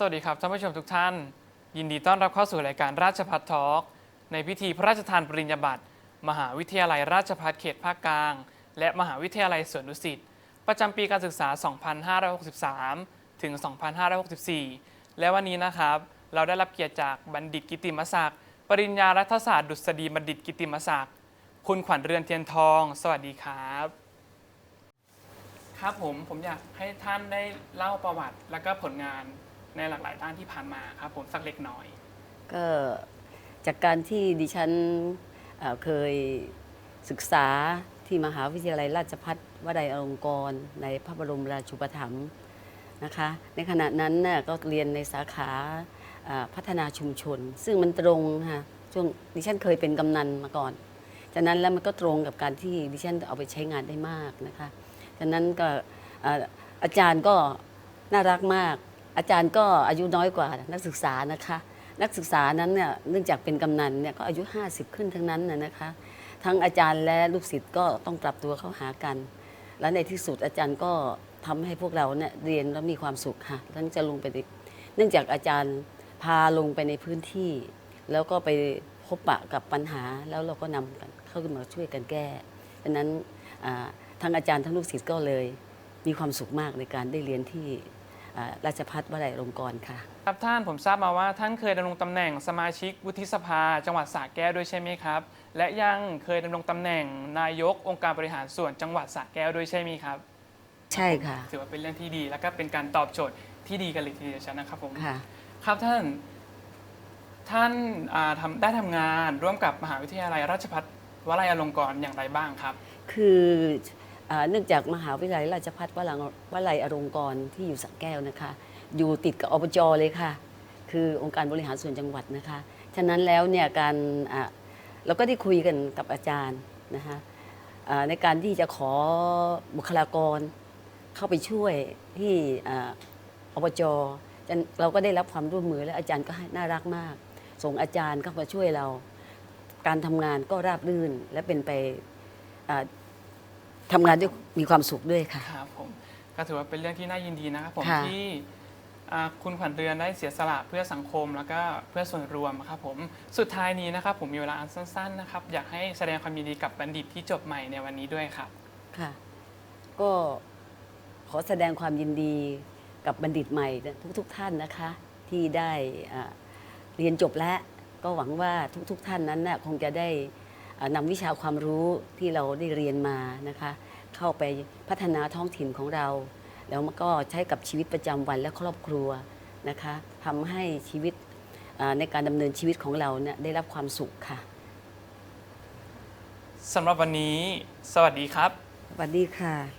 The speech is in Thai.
สวัสดีครับท่านผู้ชมทุกท่าน ยินดีต้อนรับเข้าสู่รายการราชพัฒทอล์กในพิธีพระราชทานปริญญาบัตรมหาวิทยาลัยราชภัฏเขตภาคกลาง และมหาวิทยาลัยสวนดุสิตประจำปีการศึกษา 2563 ถึง 2564 และวันนี้นะครับ เราได้รับเกียรติจากบัณฑิตกิติมศักดิ์ปริญญารัฐศาสตร์ดุษฎีบัณฑิตกิติมศักดิ์คุณขวัญเรือนเทียนทอง สวัสดีครับ ครับผมผมอยากให้ท่านได้เล่าประวัติและก็ผลงาน ในหลากหลายด้านที่ผ่านมาครับผมสักเล็กน้อย ก็จากการที่ดิฉันเอ่อเคยศึกษาที่มหาวิทยาลัยราชภัฏวลัยอลงกรณ์ในพระบรมราชูปถัมภ์นะคะ ในขณะนั้นน่ะก็เรียนในสาขาอ่าพัฒนาชุมชน ซึ่งมันตรงค่ะช่วงดิฉันเคยเป็นกำนันมาก่อน จากนั้นแล้วมันก็ตรงกับการที่ดิฉันเอาไปใช้งานได้มากนะคะจากนั้นก็อ่าอาจารย์ก็น่ารักมาก อาจารย์ก็อายุน้อยกว่านักศึกษานะคะ นักศึกษานั้นเนี่ยเนื่องจากเป็นกำนันเนี่ยก็อายุ 50 ขึ้นทั้งนั้นนะนะคะ ทั้งอาจารย์และลูกศิษย์ก็ต้องปรับตัวเข้าหากัน และในที่สุดอาจารย์ก็ทำให้พวกเราเนี่ยเรียนแล้วมีความสุขค่ะทั้งจะลงไปเนื่องจากอาจารย์พาลงไปในพื้นที่ แล้วก็ไปพบปะกับปัญหาแล้วเราก็นำกันเข้ามาช่วยกันแก้ดังนั้นทั้งอาจารย์ทั้งลูกศิษย์ก็เลยมีความสุขมากในการได้เรียนที่ ราชพัฒวลัยอลงกรณ์ค่ะ ครับท่านผมทราบมาว่าท่านเคยดำรงตำแหน่งสมาชิกวุฒิสภา จังหวัดสระแก้วด้วยใช่ไหมครับ และยังเคยดำรงตำแหน่งนายกองค์การบริหารส่วนจังหวัดสระแก้วด้วยใช่ไหมครับ ใช่ค่ะถือว่าเป็นเรื่องที่ดี แล้วก็เป็นการตอบโจทย์ที่ดีกันเลยทีเดียวเชียวนะครับผมค่ะ ครับท่านท่านอ่าทำได้ทำงานร่วมกับมหาวิทยาลัยราชภัฏวลัยอลงกรณ์อย่างไรบ้างครับ คืออ่า เนื่องจากมหาวิทยาลัยราชภัฏวลังวลัยอลงกรณ์ที่อยู่สระแก้วนะคะ อยู่ติดกับอบจเลยค่ะ คือองค์การบริหารส่วนจังหวัดนะคะ ฉะนั้นแล้วเนี่ยการเราก็ได้คุยกันกับอาจารย์นะคะในการที่จะขอบุคลากรเข้าไปช่วยที่ออบจเราก็ได้รับความร่วมมือและอาจารย์ก็ให้น่ารักมาก ส่งอาจารย์เข้ามาช่วยเรา การทำงานก็ราบรื่นและเป็นไป ทำงานด้วยมีความสุขด้วยค่ะ ครับผมก็ถือว่าเป็นเรื่องที่น่ายินดีนะครับผมค่ะ ที่อ่าคุณขวัญเรือนได้เสียสละเพื่อสังคมแล้วก็เพื่อส่วนรวมครับผมสุดท้ายนี้นะครับผมมีเวลาอันสั้นๆนะครับอยากให้แสดงความยินดีกับบัณฑิตที่จบใหม่ในวันนี้ด้วยครับ ค่ะ ก็ขอแสดงความยินดีกับบัณฑิตใหม่ทุกๆทท่านนะคะ ที่ได้อ่าเรียนจบแล้วก็หวังว่าทุกๆทท่านนั้นน่ะคงจะได้อ่า นำวิชาความรู้ที่เราได้เรียนมานะคะ เข้าไปพัฒนาท้องถิ่นของเรา แล้วมันก็ใช้กับชีวิตประจำวันและครอบครัวนะคะทำให้ชีวิตอ่าในการดำเนินชีวิตของเราเนี่ยได้รับความสุขค่ะสำหรับวันนี้ สวัสดีครับ สวัสดีค่ะ